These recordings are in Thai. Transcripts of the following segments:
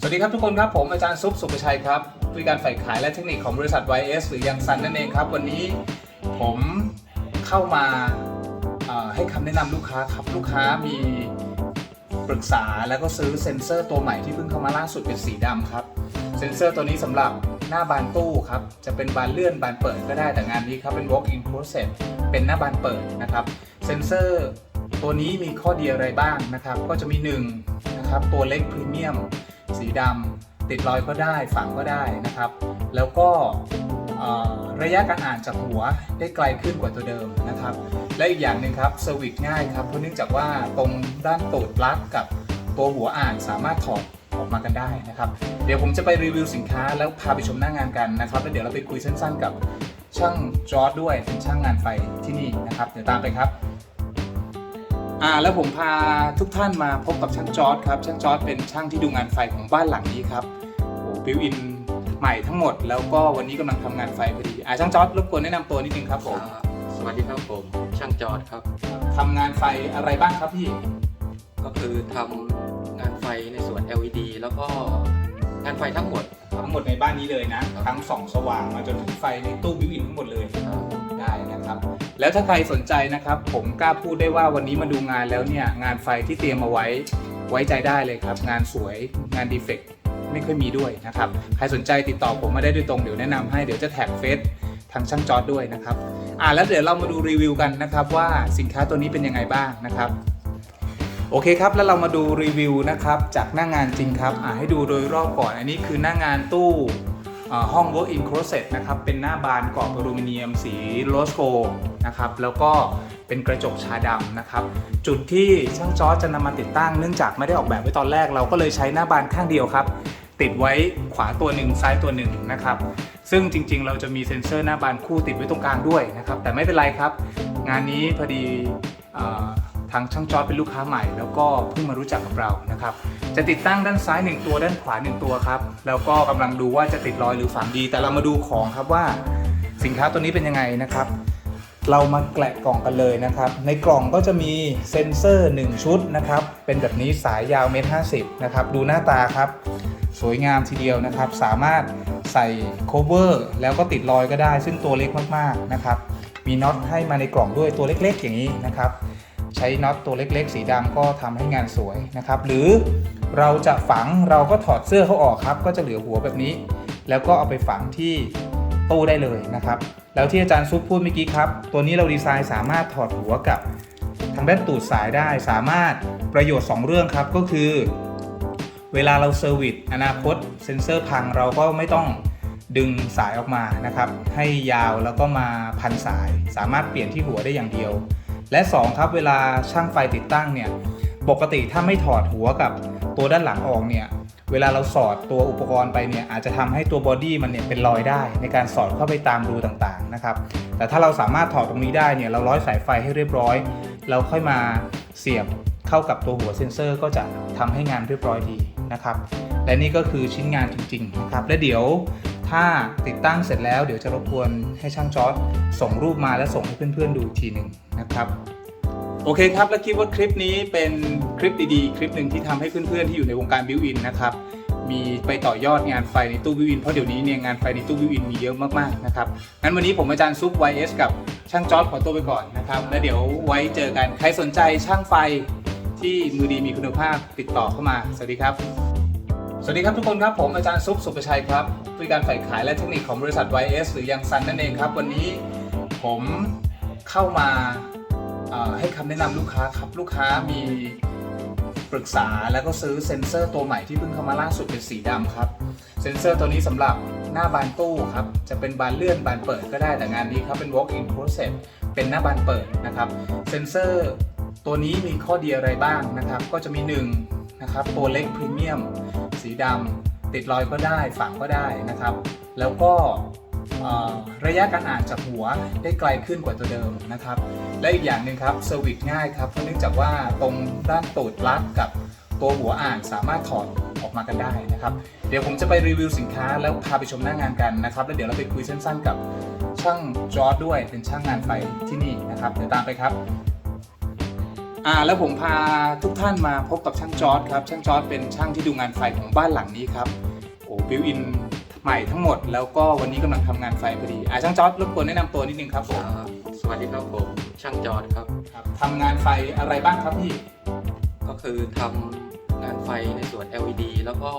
สวัสดีครับทุกคนครับผมอาจารย์ซุปสุภชัยครับผู้การฝ่ายขายและเทคนิคของบริษัท YS หรือยังซันนั่นเองครับ วันนี้ผมเข้ามาให้คำแนะนำลูกค้าครับลูกค้ามีปรึกษาแล้วก็ซื้อเซ็นเซอร์ตัวใหม่ที่เพิ่งเข้ามาล่าสุดเป็นสีดำครับ เซ็นเซอร์ตัวนี้สำหรับหน้าบานตู้ครับ จะเป็นบานเลื่อนบานเปิดก็ได้แต่งานนี้ครับเป็น walk in closet เป็นหน้าบานเปิดนะครับ เซ็นเซอร์ตัวนี้มีข้อดีอะไรบ้างนะครับ ก็จะมีหนึ่งนะครับตัวเล็กพรีเมียม สีดำติดรอยก็ได้ฝังก็ได้นะครับ แล้วก็ระยะการอ่านจากหัวได้ไกลขึ้นกว่าตัวเดิมนะครับ และอีกอย่างหนึ่งครับเซอร์วิสง่ายครับเพราะเนื่องจากว่าตรงด้านตูดปลั๊กกับตัวหัวอ่านสามารถถอดออกมากันได้นะครับ เดี๋ยวผมจะไปรีวิวสินค้าแล้วพาไปชมหน้างานกันนะครับ แล้วเดี๋ยวเราไปคุยสั้นๆกับช่างจอร์ดด้วยเป็นช่างงานไฟที่นี่นะครับ เดี๋ยวตามไปครับ อ่าแล้วผมพาทุกท่านมาพบกับช่างจอร์ดครับ ช่างจอร์ดเป็นช่างที่ดูงานไฟของบ้านหลังนี้ครับโอ้บิวอินใหม่ทั้งหมด แล้วก็วันนี้กำลังทำงานไฟพอดีอ่าช่างจอร์ดรบกวนแนะนำตัวนิดนึงครับผมครับสวัสดีครับผม ช่างจอดครับ ทำงานไฟอะไรบ้างครับพี่ ก็คือทำงานไฟในส่วน LED แล้วก็งานไฟทั้งหมด ทั้งหมดในบ้านนี้เลยนะครับทั้งส่องสว่างมาจนถึงไฟในตู้บิวอินทั้งหมดเลย ครับ ได้นะครับ แล้วถ้าใครสนใจนะครับ ผมกล้าพูดได้ว่าวันนี้มาดูงานแล้วเนี่ยงานไฟที่เตรียมมาไว้ไว้ใจได้เลยครับ งานสวยงานดีเฟกต์ไม่ค่อยมีด้วยนะครับ ใครสนใจติดต่อผมมาได้โดยตรงเดี๋ยวแนะนำให้เดี๋ยวจะแท็กเฟซทางช่างจอร์ดด้วยนะครับอ่าแล้วเดี๋ยวเรามาดูรีวิวกันนะครับว่าสินค้าตัวนี้เป็นยังไงบ้างนะครับโอเคครับ แล้วเรามาดูรีวิวนะครับจากหน้างงานจริงครับอ่าให้ดูโดยรอบก่อน อันนี้คือหน้างานตู้ ห้อง work in closet นะครับเป็นหน้าบานกรอบอลูมิเนียมสีโรสโกนะครับแล้วก็เป็นกระจกชาดำนะครับ จุดที่ช่างจอจะนำมาติดตั้งเนื่องจากไม่ได้ออกแบบไว้ตอนแรก เราก็เลยใช้หน้าบานข้างเดียวครับ ติดไว้ขวาตัวหนึ่งซ้ายตัวหนึ่งนะครับซึ่งจริงๆ เราจะมีเซ็นเซอร์หน้าบานคู่ติดไว้ตรงกลางด้วยนะครับ แต่ไม่เป็นไรครับ งานนี้พอดีอทางช่างจอเป็นลูกค้าใหม่ แล้วก็เพิ่งมารู้จักกับเรานะครับ จะติดตั้งด้านซ้าย 1 ตัวด้านขวา 1 ตัวครับ แล้วก็กำลังดูว่าจะติดรอยหรือฝังดี แต่เรามาดูของครับว่าสินค้าตัวนี้เป็นยังไงนะครับ เรามาแกะกล่องกันเลยนะครับ ในกล่องก็จะมีเซ็นเซอร์ 1 ชุดนะครับ เป็นแบบนี้สายยาวเมตรห้นะครับ ดูหน้าตาครับ สวยงามทีเดียวนะครับ สามารถใส่โคเวอร์แล้วก็ติดรอยก็ได้ ซึ่งตัวเล็กมากๆนะครับ มีน็อตให้มาในกล่องด้วยตัวเล็ก ๆ อย่างนี้นะครับ ใช้น็อตตัวเล็กๆ สีดำก็ทำให้งานสวยนะครับ หรือเราจะฝังเราก็ถอดเสื้อเขาออกครับ ก็จะเหลือหัวแบบนี้ แล้วก็เอาไปฝังที่ตู้ได้เลยนะครับ แล้วที่อาจารย์ซุปพูดเมื่อกี้ครับ ตัวนี้เราดีไซน์สามารถถอดหัวกับทางด้านตูดสายได้สามารถประโยชน์ 2 เรื่องครับก็คือ เวลาเราเซอร์วิสอนาคตเซ็นเซอร์พังเราก็ไม่ต้องดึงสายออกมานะครับ ให้ยาวแล้วก็มาพันสาย สามารถเปลี่ยนที่หัวได้อย่างเดียว และ 2 ครับเวลาช่างไฟติดตั้งเนี่ยปกติถ้าไม่ถอดหัวกับตัวด้านหลังออกเนี่ยเวลาเราสอดตัวอุปกรณ์ไปเนี่ยอาจจะทำให้ตัวบอดี้มันเนี่ยเป็นรอยได้ ในการสอดเข้าไปตามรูต่างๆนะครับแต่ถ้าเราสามารถถอดตรงนี้ได้เนี่ยเราร้อยสายไฟให้เรียบร้อย เราค่อยมาเสียบเข้ากับตัวหัวเซ็นเซอร์ ก็จะทำให้งานเรียบร้อยดีนะครับและนี่ก็คือชิ้นงานจริงๆนะครับและเดี๋ยว ถ้าติดตั้งเสร็จแล้วเดี๋ยวจะรบกวนให้ช่างจอร์ดส่งรูปมาและส่งให้เพื่อนๆดูอีกทีหนึ่งนะครับโอเคครับ และคิดว่าคลิปนี้เป็นคลิปดีๆ คลิปหนึ่งที่ทำให้เพื่อนๆที่อยู่ในวงการบิวอินนะครับมีไปต่อยอดงานไฟในตู้บิวอินเพราะเดี๋ยวนี้เนี่ยงานไฟในตู้บิวอินมีเยอะมากๆนะครับงั้นวันนี้ผมอาจารย์ซุป YS กับช่างจอร์ดขอตัวไปก่อนนะครับแล้วเดี๋ยวไว้เจอกันใครสนใจช่างไฟที่มือดีมีคุณภาพติดต่อเข้ามา สวัสดีครับ สวัสดีครับทุกคนครับ ผมอาจารย์ซุปสุภชัยครับผู้การฝ่ายขายและเทคนิคของบริษัท YS หรือยังซันนั่นเองครับ วันนี้ผมเข้ามาให้คำแนะนำลูกค้าครับ ลูกค้ามีปรึกษาแล้วก็ซื้อเซ็นเซอร์ตัวใหม่ที่เพิ่งเข้ามาล่าสุดเป็นสีดำครับเซ็นเซอร์ตัวนี้สำหรับหน้าบานตู้ครับ จะเป็นบานเลื่อนบานเปิดก็ได้แต่งานนี้ครับเป็น walk in closet เป็นหน้าบานเปิดนะครับเซ็นเซอร์ตัวนี้มีข้อดีอะไรบ้างนะครับ ก็จะมีหนึ่งนะครับตัวเล็กพรีเมียม สีดำติดรอยก็ได้ฝังก็ได้นะครับ แล้วก็ระยะการอ่านจากหัวได้ไกลขึ้นกว่าตัวเดิมนะครับ และอีกอย่างหนึ่งครับเซอร์วิสง่ายครับเพราะเนื่องจากว่าตรงด้านตูดลั๊กกับตัวหัวอ่านสามารถถอดออกมากันได้นะครับ เดี๋ยวผมจะไปรีวิวสินค้าแล้วพาไปชมหน้างานกันนะครับ แล้วเดี๋ยวเราไปคุยสั้นๆกับช่างจอร์ดด้วยเป็นช่างงานไฟที่นี่นะครับเดี๋ยวตามไปครับ อ่าแล้วผมพาทุกท่านมาพบกับช่างจอร์ดครับ ช่างจอร์ดเป็นช่างที่ดูงานไฟของบ้านหลังนี้ครับโอ้บิวอินใหม่ทั้งหมด แล้วก็วันนี้กำลังทำงานไฟพอดีอ่าช่างจอร์ดรบกวนแนะนำตัวนิดนึงครับผมครับสวัสดีครับผมช่างจอดครับ ครับทำงานไฟอะไรบ้างครับพี่ก็คือทำงานไฟในส่วน LED แล้วก็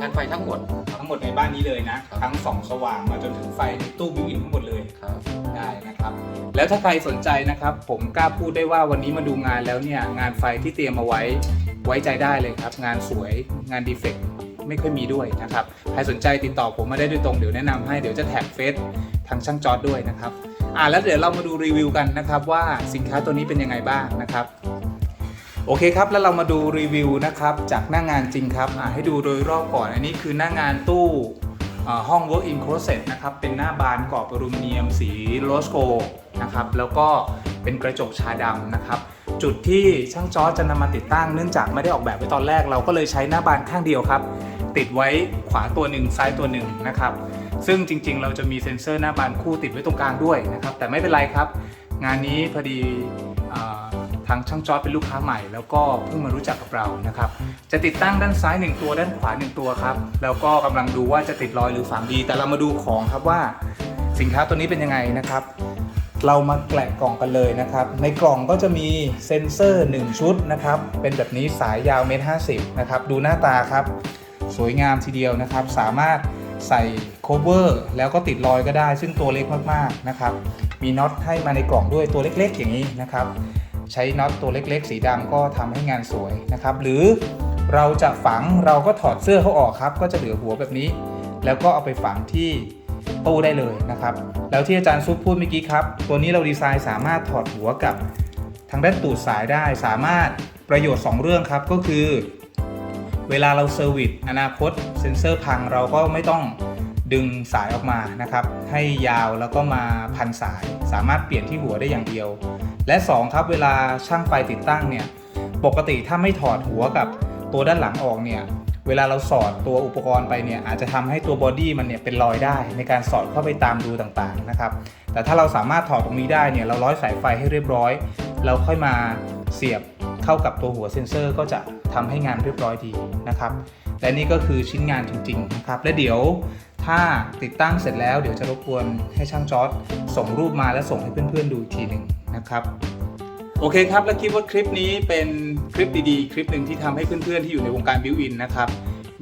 งานไฟทั้งหมดครับทั้งหมดในบ้านนี้เลยนะ ครับ ทั้งส่องสว่างมาจนถึงไฟในตู้บิวอินทั้งหมดเลยครับ ได้นะครับ แล้วถ้าใครสนใจนะครับ ผมกล้าพูดได้ว่าวันนี้มาดูงานแล้วเนี่ย งานไฟที่เตรียมมาไว้ไว้ใจได้เลยครับ งานสวยงานดีเฟกต์ไม่ค่อยมีด้วยนะครับ ใครสนใจติดต่อผมมาได้โดยตรงเดี๋ยวแนะนำให้เดี๋ยวจะแท็กเฟซทางช่างจอร์ดด้วยนะครับ อ่าแล้วเดี๋ยวเรามาดูรีวิวกันนะครับว่าสินค้าตัวนี้เป็นยังไงบ้างนะครับ โอเคครับ แล้วเรามาดูรีวิวนะครับจากหน้างงานจริงครับให้ดูโดยรอบก่อน อันนี้คือหน้างงานตู้อ่าห้อง work in closet นะครับ เป็นหน้าบานกรอบอลูมิเนียมสีโรสโกนะครับ แล้วก็เป็นกระจกชาดำนะครับ จุดที่ช่างจอจะนำมาติดตั้งเนื่องจากไม่ได้ออกแบบไว้ตอนแรก เราก็เลยใช้หน้าบานข้างเดียวครับ ติดไว้ขวาตัวหนึ่งซ้ายตัวหนึ่งนะครับ ซึ่งจริงๆ เราจะมีเซ็นเซอร์หน้าบานคู่ติดไว้ตรงกลางด้วยนะครับ แต่ไม่เป็นไรครับ งานนี้พอดี ทางช่างจอร์จเป็นลูกค้าใหม่ แล้วก็เพิ่งมารู้จักกับเรานะครับ จะติดตั้งด้านซ้าย 1 ตัวด้านขวา 1 ตัวครับ แล้วก็กำลังดูว่าจะติดรอยหรือฝังดี แต่เรามาดูของครับว่าสินค้าตัวนี้เป็นยังไงนะครับ เรามาแกะกล่องกันเลยนะครับ ในกล่องก็จะมีเซ็นเซอร์ 1 ชุดนะครับ เป็นแบบนี้สายยาวเมตรห้นะครับ ดูหน้าตาครับ สวยงามทีเดียวนะครับ สามารถใส่โคเวอร์แล้วก็ติดรอยก็ได้ ซึ่งตัวเล็กมากๆนะครับ มีน็อตให้มาในกล่องด้วยตัวเล็กๆ อย่างนี้นะครับ ใช้น็อตตัวเล็กๆ สีดำก็ทำให้งานสวยนะครับ หรือเราจะฝังเราก็ถอดเสื้อเขาออกครับ ก็จะเหลือหัวแบบนี้ แล้วก็เอาไปฝังที่ตู้ได้เลยนะครับ แล้วที่อาจารย์ซุปพูดเมื่อกี้ครับ ตัวนี้เราดีไซน์สามารถถอดหัวกับทางด้านตูดสายได้ สามารถประโยชน์ 2 เรื่องครับก็คือ เวลาเราเซอร์วิสอนาคตเซ็นเซอร์พังเราก็ไม่ต้องดึงสายออกมานะครับ ให้ยาวแล้วก็มาพันสาย สามารถเปลี่ยนที่หัวได้อย่างเดียว และ 2 ครับเวลาช่างไฟติดตั้งเนี่ยปกติถ้าไม่ถอดหัวกับตัวด้านหลังออกเนี่ยเวลาเราสอดตัวอุปกรณ์ไปเนี่ยอาจจะทำให้ตัวบอดี้มันเนี่ยเป็นรอยได้ ในการสอดเข้าไปตามรูต่างๆนะครับแต่ถ้าเราสามารถถอดตรงนี้ได้เนี่ยเราร้อยสายไฟให้เรียบร้อย เราค่อยมาเสียบเข้ากับตัวหัวเซ็นเซอร์ ก็จะทำให้งานเรียบร้อยดีนะครับและนี่ก็คือชิ้นงานจริงๆนะครับและเดี๋ยว ถ้าติดตั้งเสร็จแล้วเดี๋ยวจะรบกวนให้ช่างจอร์ดส่งรูปมาและส่งให้เพื่อนๆดูอีกทีหนึ่งนะครับ โอเคครับ แล้วคิดว่าคลิปนี้เป็นคลิปดีๆ คลิปหนึ่งที่ทำให้เพื่อนๆที่อยู่ในวงการบิวอินนะครับ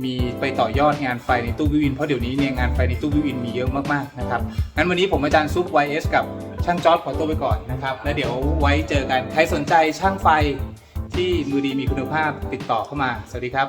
มีไปต่อยอดงานไฟในตู้บิวอินเพราะเดี๋ยวนี้เนี่ยงานไฟในตู้บิวอินมีเยอะมากๆนะครับงั้นวันนี้ผมอาจารย์ซุป YS กับช่างจอร์ดขอตัวไปก่อนนะครับแล้วเดี๋ยวไว้เจอกันใครสนใจช่างไฟที่มือดีมีคุณภาพติดต่อเข้ามา สวัสดีครับ